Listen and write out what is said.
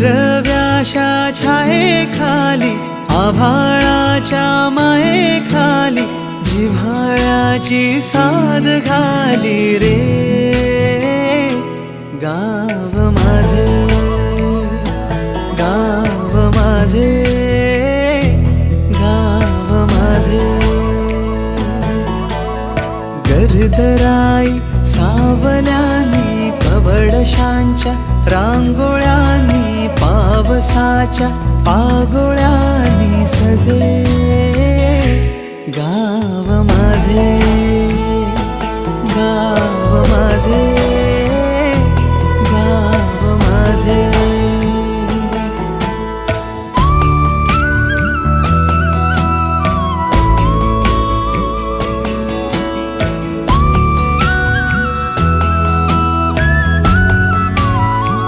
हिरव्याशा छाये खाली आभाळाच्या माये खाली जिव्हाळ्याची साध घाली रे. गाव माझे गाव माझे गाव माझे. गर्दराई सावल्यानी पवडशांच्या रांगोळ्या पावसाच्या पागोळ्यांनी सजे. गाव माझे गाव माझे.